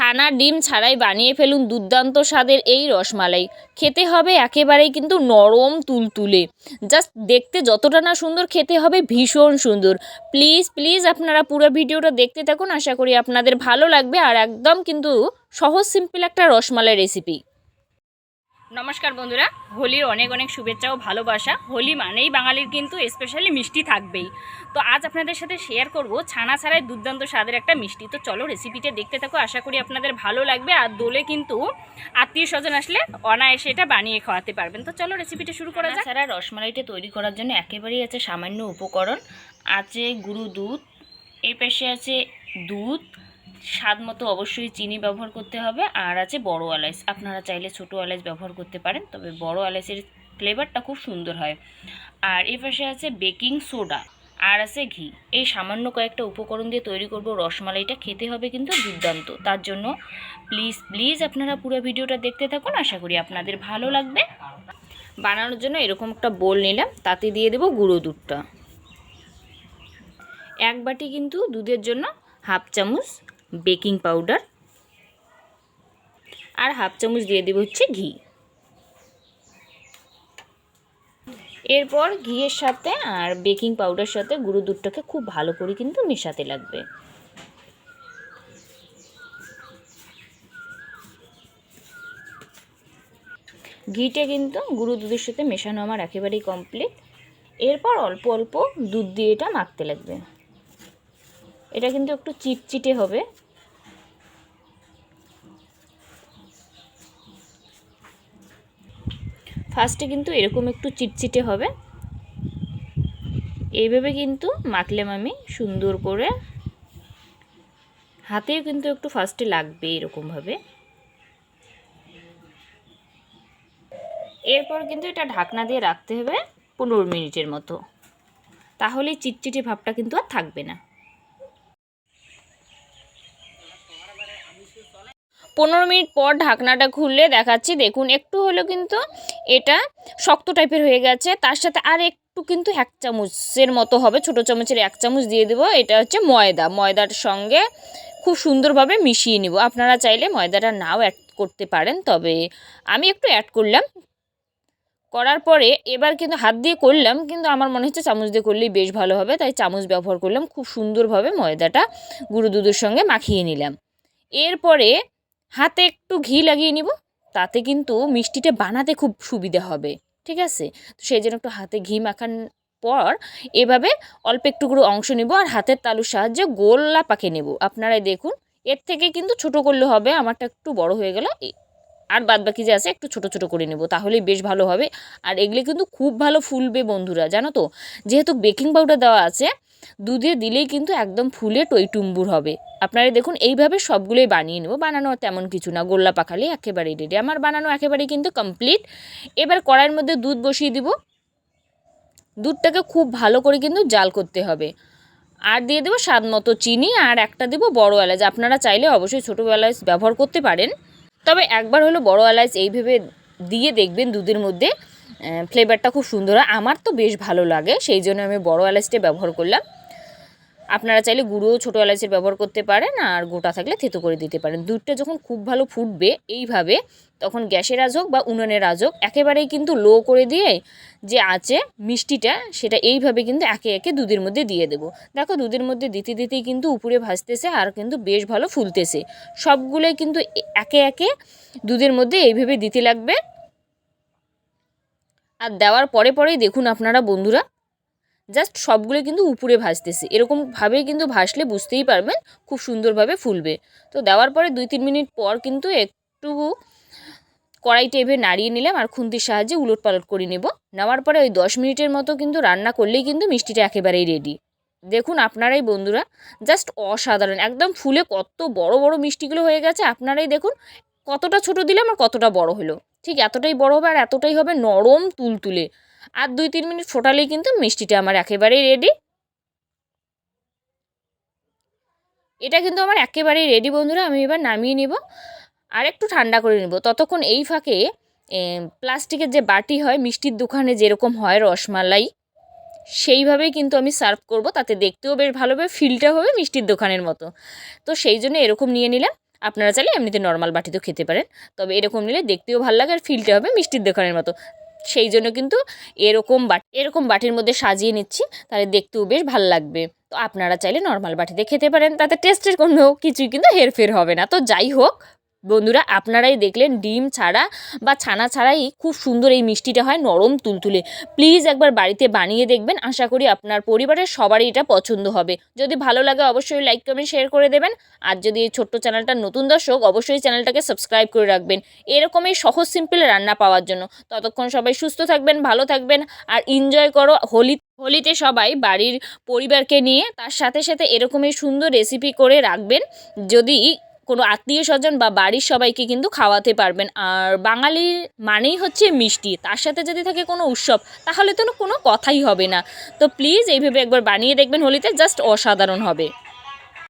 ছানা ডিম ছাড়াই বানিয়ে ফেলুন দুর্দান্ত স্বাদের এই রসমালাই। খেতে হবে একেবারেই কিন্তু নরম তুলতুলে। জাস্ট দেখতে যতটা না সুন্দর, খেতে হবে ভীষণ সুন্দর। প্লিজ প্লিজ আপনারা পুরো ভিডিওটা দেখতে থাকুন। আশা করি আপনাদের ভালো লাগবে। আর একদম কিন্তু সহজ, সিম্পল একটা রসমালাই রেসিপি। নমস্কার বন্ধুরা হোলির অনেক অনেক শুভেচ্ছা ও ভালোবাসা। হোলি মানেই বাঙালির কিন্তু স্পেশালি মিষ্টি থাকবেই। তো আজ আপনাদের সাথে শেয়ার করব ছানা ছাড়াই দুর্দান্ত স্বাদের একটা মিষ্টি। তো চলো রেসিপিটা দেখতে থাকো আশা করি আপনাদের ভালো লাগবে। আর দোলে কিন্তু আত্মীয় স্বজন আসলে অনায়াসে এটা বানিয়ে খাওয়াতে পারবেন। তো চলো রেসিপিটা শুরু করা যাক। ছাড়া রসমালাইটা তৈরি করার জন্য একেবারেই আছে সামান্য উপকরণ। আছে গুঁড়ো দুধ এই পাশে আছে দুধ স্বাদ মতো অবশ্যই চিনি ব্যবহার করতে হবে। আর আছে বড় এলাচ আপনারা চাইলে ছোটো এলাচ ব্যবহার করতে পারেন, তবে বড় এলাচের ফ্লেভারটা খুব সুন্দর হয়। আর এ পাশে আছে বেকিং সোডা, আর আছে ঘি। এই সামান্য কয়েকটা উপকরণ দিয়ে তৈরি করব রসমালাইটা খেতে হবে কিন্তু দুর্দান্ত। তার জন্য প্লিজ প্লিজ আপনারা পুরো ভিডিওটা দেখতে থাকুন। আশা করি আপনাদের ভালো লাগবে। বানানোর জন্য এরকম একটা বোল নিলাম। তাতে দিয়ে দেবো গুঁড়ো দুধটা। এক বাটি কিন্তু দুধের জন্য হাফ চামচ বেকিং পাউডার আর হাফ চামচ দিয়ে দেবো হচ্ছে ঘি। এরপর ঘিয়ের সাথে আর বেকিং পাউডার সাথে গুঁড়ো দুধটাকে খুব ভালো করে কিন্তু মেশাতে লাগবে। ঘিটা কিন্তু গুঁড়ো দুধের সাথে মেশানো আমার একেবারেই কমপ্লিট এরপর অল্প অল্প দুধ দিয়ে এটা মাখতে লাগবে। এটা কিন্তু একটু চিটচিটে হবে। ফার্স্টে কিন্তু এরকম একটু চিটচিটে হবে। এইভাবে কিন্তু মাখলাম আমি সুন্দর করে হাতেও কিন্তু একটু ফার্স্টে লাগবে এরকমভাবে। এরপর কিন্তু এটা ঢাকনা দিয়ে রাখতে হবে পনেরো মিনিটের মতো। তাহলে চিটচিটে ভাবটা কিন্তু আর থাকবে না। পনেরো মিনিট পর ঢাকনাটা খুললে দেখাচ্ছি, দেখুন, একটু হলেও কিন্তু এটা শক্ত টাইপের হয়ে গেছে। তার সাথে আর একটু কিন্তু এক চামচের মতো হবে, ছোটো চামচের এক চামচ দিয়ে দেবো। এটা হচ্ছে ময়দা, ময়দার সঙ্গে খুব সুন্দরভাবে মিশিয়ে নিব। আপনারা চাইলে ময়দাটা নাও অ্যাড করতে পারেন, তবে আমি একটু অ্যাড করলাম। করার পরে এবার কিন্তু হাত দিয়ে করলাম, কিন্তু আমার মনে হচ্ছে চামচ দিয়ে করলেই বেশ ভালো হবে, তাই চামচ ব্যবহার করলাম। খুব সুন্দরভাবে ময়দাটা গুঁড়ো দুধের সঙ্গে মাখিয়ে নিলাম। এরপরে হাতে একটু ঘি লাগিয়ে নিব, তাতে কিন্তু মিষ্টিটা বানাতে খুব সুবিধা হবে, ঠিক আছে? তো সেই জন্য একটু হাতে ঘি মাখান পর এভাবে অল্প একটু করে অংশ নেব আর হাতের তালুর সাহায্যে গোল্লা পাকে নেব। আপনারাই দেখুন, এর থেকে কিন্তু ছোট করলে হবে, আমারটা একটু বড় হয়ে গেল আর বাদ বাকি যে আছে একটু ছোট ছোট করে নেব, তাহলেই বেশ ভালো হবে। আর এগুলি কিন্তু খুব ভালো ফুলবে বন্ধুরা, জানো তো? যেহেতু বেকিং পাউডার দেওয়া আছে দুধে দিলেই কিন্তু একদম ফুলে টইটুম্বুর হবে। আপনারা দেখুন, এইভাবে সবগুলোই বানিয়ে নেব। বানানো তেমন কিছু না। গোল্লা পাখালি একেবারেই রেডি আমার বানানো একেবারেই কিন্তু কমপ্লিট এবার কড়াইয়ের মধ্যে দুধ বসিয়ে দিব। দুধটাকে খুব ভালো করে কিন্তু জাল করতে হবে। আর দিয়ে দেবো স্বাদ মতো চিনি আর একটা দেবো বড়ো এলাচ। আপনারা চাইলে অবশ্যই ছোটো এলাচ ব্যবহার করতে পারেন। তবে একবার হলো বড় এলাচ এইভাবে দিয়ে দেখবেন দুধের মধ্যে। ফ্লেভারটা খুব সুন্দর হয়। আমার তো বেশ ভালো লাগে, সেই জন্য আমি বড় এলাচটা ব্যবহার করলাম। আপনারা চাইলে গুঁড়ো ছোটো এলাচের ব্যবহার করতে পারেন আর গোটা থাকলে থেতো করে দিতে পারেন। দুধটা যখন খুব ভালো ফুটবে এইভাবে, তখন গ্যাসের আজ হোক বা উনুনের আজ হোক, একেবারেই কিন্তু লো করে দিয়ে যে আছে মিষ্টিটা, সেটা এইভাবে কিন্তু একে একে দুধের মধ্যে দিয়ে দেবো। দেখো, দুধের মধ্যে দিতে দিতেই কিন্তু উপরে ভাজতেছে আর কিন্তু বেশ ভালো ফুলতেছে। সবগুলোই কিন্তু একে একে দুধের মধ্যে এইভাবে দিতে লাগবে। আর দেওয়ার পরে পরেই দেখুন আপনারা বন্ধুরা জাস্ট সবগুলো কিন্তু উপরে ভাজতেছে এরকমভাবে কিন্তু ভাসলে বুঝতেই পারবেন খুব সুন্দরভাবে ফুলবে। তো দেওয়ার পরে দুই তিন মিনিট পর কিন্তু একটু কড়াই টেপে নাড়িয়ে নিলাম আর খুন্তির সাহায্যে উলট পালট করে নেব। নেওয়ার পরে ওই দশ মিনিটের মতো কিন্তু রান্না করলেই কিন্তু মিষ্টিটা একেবারেই রেডি দেখুন আপনারাই বন্ধুরা জাস্ট অসাধারণ। একদম ফুলে কত বড় বড় মিষ্টিগুলো হয়ে গেছে, আপনারাই দেখুন কতটা ছোট দিলাম আর কতটা বড় হলো। ঠিক এতটাই বড় হবে আর এতটাই হবে নরম তুলতুলে। আর দুই তিন মিনিট ফোটালেই কিন্তু মিষ্টিটা আমার একেবারেই রেডি এটা কিন্তু আমার একেবারেই রেডি বন্ধুরা, আমি এবার নামিয়ে নিব আর একটু ঠান্ডা করে নেব। ততক্ষণ এই ফাঁকে প্লাস্টিকের যে বাটি হয়, মিষ্টির দোকানে যেরকম হয় রসমালাই, সেইভাবেই কিন্তু আমি সার্ভ করব। তাতে দেখতেও বেশ ভালো হবে ফিলটা হবে মিষ্টির দোকানের মতো। তো সেই জন্য এরকম নিয়ে নিলাম। আপনারা চাইলে এমনিতে নর্মাল বাটিতেও খেতে পারেন। তবে এরকম নিলে দেখতেও ভালো লাগে আর ফিলটা হবে মিষ্টির দোকানের মতো। সেই জন্য কিন্তু এরকম বাটি, এরকম বাটির মধ্যে সাজিয়ে নিচ্ছি, তাহলে দেখতেও বেশ ভালো লাগবে। তো আপনারা চাইলে নর্মাল বাটিতে খেতে পারেন, তাতে টেস্টের কোনো কিছুই কিন্তু হেরফের হবে না। তো যাই হোক বন্ধুরা, আপনারাই দেখলেন ডিম ছাড়া বা ছানা ছাড়াই খুব সুন্দর এই মিষ্টিটা হয় নরম তুলতুলে। প্লিজ একবার বাড়িতে বানিয়ে দেখবেন, আশা করি আপনার পরিবারের সবারই এটা পছন্দ হবে। যদি ভালো লাগে অবশ্যই লাইক, কমেন্ট, শেয়ার করে দেবেন। আর যদি এই ছোট্ট চ্যানেলটা নতুন দর্শক, অবশ্যই চ্যানেলটাকে সাবস্ক্রাইব করে রাখবেন। এরকমই সহজ, সিম্পল রান্না পাওয়ার জন্য। ততক্ষণ সবাই সুস্থ থাকবেন, ভালো থাকবেন আর এনজয় করো হোলি, হোলিতে সবাই বাড়ির পরিবারকে নিয়ে। তার সাথে সাথে এরকমই সুন্দর রেসিপি করে রাখবেন। যদি কোনো আত্মীয় স্বজন বা বাড়ির সবাইকে কিন্তু খাওয়াতে পারবেন। আর বাঙালির মানেই হচ্ছে মিষ্টি। তার সাথে যদি থাকে কোনো উৎসব, তাহলে তো কোনো কথাই হবে না। তো প্লিজ এইভাবে একবার বানিয়ে দেখবেন হোলিতে জাস্ট অসাধারণ হবে।